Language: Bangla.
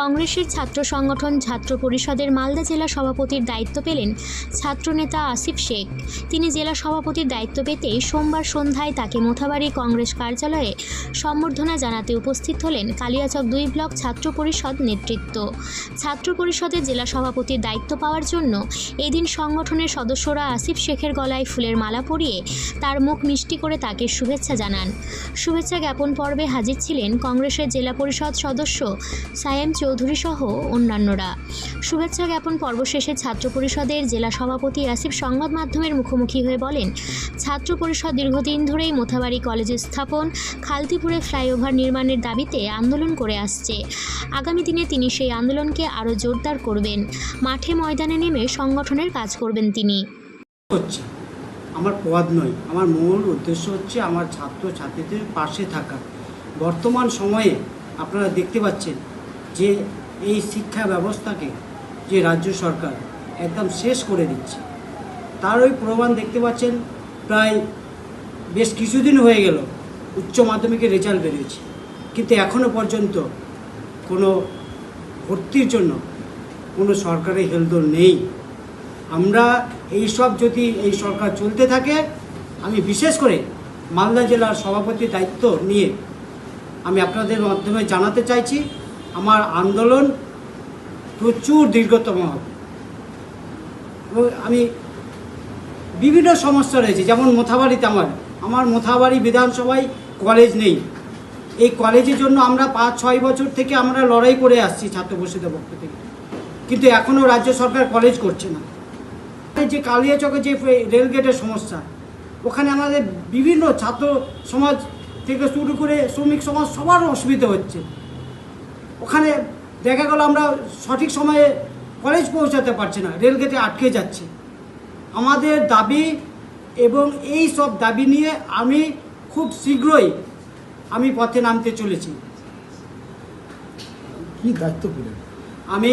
কংগ্রেসের ছাত্র সংগঠন ছাত্র পরিষদের মালদা জেলা সভাপতির দায়িত্ব পেলেন ছাত্রনেতা আসিফ শেখ। তিনি জেলা সভাপতির দায়িত্ব পেতেই সোমবার সন্ধ্যায় তাকে মোথাবাড়ি কংগ্রেস কার্যালয়ে সম্বর্ধনা জানাতে উপস্থিত হলেন কালিয়াচক দুই ব্লক ছাত্র পরিষদ নেতৃত্ব। ছাত্র পরিষদের জেলা সভাপতির দায়িত্ব পাওয়ার জন্য এদিন সংগঠনের সদস্যরা আসিফ শেখের গলায় ফুলের মালা পরিয়ে তার মুখ মিষ্টি করে তাকে শুভেচ্ছা জানান। শুভেচ্ছা জ্ঞাপন পর্বে হাজির ছিলেন কংগ্রেসের জেলা পরিষদ সদস্য সায়েম চৌধুরী সহ অন্যান্যরা। শুভেচ্ছা জ্ঞাপন পর্ব শেষে ছাত্র পরিষদের জেলা সভাপতি আসিফ সংবাদ মাধ্যমের মুখোমুখি হয়ে বলেন, ছাত্র পরিষদ দীর্ঘদিন ধরেই মোথাবাড়ি কলেজ স্থাপন, খালতিপুরে ফ্লাইওভার নির্মাণের দাবিতে আন্দোলন করে আসছে। আগামী দিনে তিনি সেই আন্দোলনকে আরও জোরদার করবেন। মাঠে ময়দানে নেমে সংগঠনের কাজ করবেন তিনি। আমার পদ নয়, আমার মূল উদ্দেশ্য হচ্ছে আমার ছাত্র ছাত্রীদের পাশে থাকা। বর্তমান সময়ে আপনারা দেখতে পাচ্ছেন যে এই শিক্ষা ব্যবস্থাকে যে রাজ্য সরকার একদম শেষ করে দিচ্ছে, তার ওই প্রমাণ দেখতে পাচ্ছেন প্রায় বেশ কিছুদিন হয়ে গেল উচ্চ মাধ্যমিকের রেজাল্ট বেরিয়েছে। কিন্তু এখনও পর্যন্ত কোনো ভর্তির জন্য কোনো সরকারি হেলদোল নেই। আমরা এই সব যদি এই সরকার চলতে থাকে, আমি বিশেষ করে মালদা জেলার সভাপতির দায়িত্ব নিয়ে আমি আপনাদের মাধ্যমে জানাতে চাইছি। আমার আন্দোলন প্রচুর দীর্ঘতম হবে। আমি বিভিন্ন সমস্যা রয়েছে, যেমন মোথাবাড়িতে আমার। আমার মোথাবাড়ি বিধানসভায় কলেজ নেই। এই কলেজের জন্য আমরা পাঁচ, ছয় বছর থেকে আমরা লড়াই করে আসছি ছাত্র পরিষদের পক্ষ থেকে। কিন্তু এখনও রাজ্য সরকার কলেজ করছে না। যে কালিয়াচকে যে রেলগেটের সমস্যা, ওখানে আমাদের বিভিন্ন ছাত্র সমাজ থেকে শুরু করে শ্রমিক সমাজ সবার অসুবিধা হচ্ছে। ওখানে দেখা গেল আমরা সঠিক সময়ে কলেজ পৌঁছাতে পারছি না রেলগেটে আটকে যাচ্ছে। আমাদের দাবি এবং এই সব দাবি নিয়ে আমি খুব শীঘ্রই আমি পথে নামতে চলেছি। কি দায়িত্ব পেলেন? আমি